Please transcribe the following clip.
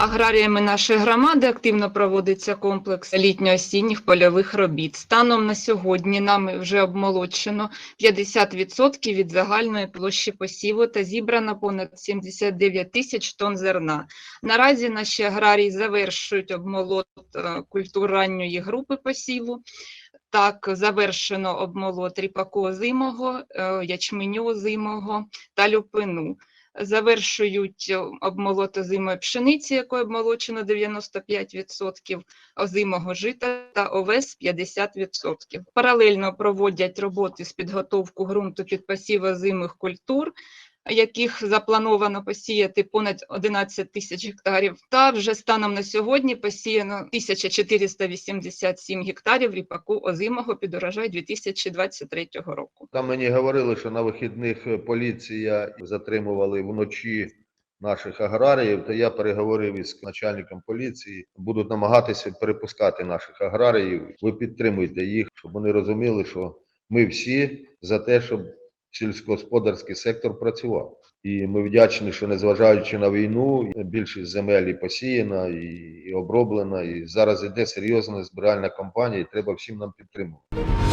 Аграріями нашої громади активно проводиться комплекс літньо-осінніх польових робіт. Станом на сьогодні нами вже обмолочено 50% від загальної площі посіву та зібрано понад 79 тисяч тонн зерна. Наразі наші аграрії завершують обмолот е, культур ранньої групи посіву. Так, завершено обмолот ріпаку озимого, е, ячменю озимого та люпину. Завершують е, обмолот озимої пшениці, якою обмолочено 95%, озимого жита та овес 50%. Паралельно проводять роботи з підготовку ґрунту під посів озимих культур, яких заплановано посіяти понад 11 тисяч гектарів. Та вже станом на сьогодні посіяно 1487 гектарів ріпаку озимого під урожай 2023 року. Там мені говорили, що на вихідних е, поліція затримували вночі наших аграріїв, то я переговорив із начальником поліції. Будуть намагатися перепускати наших аграріїв. Ви підтримуйте їх, щоб вони розуміли, що ми всі за те, щоб сільськогосподарський сектор працював. І ми вдячні, що незважаючи на війну, більшість земель і посіяна і, і оброблена. І зараз іде серйозна збиральна кампанія, і треба всім нам підтримувати.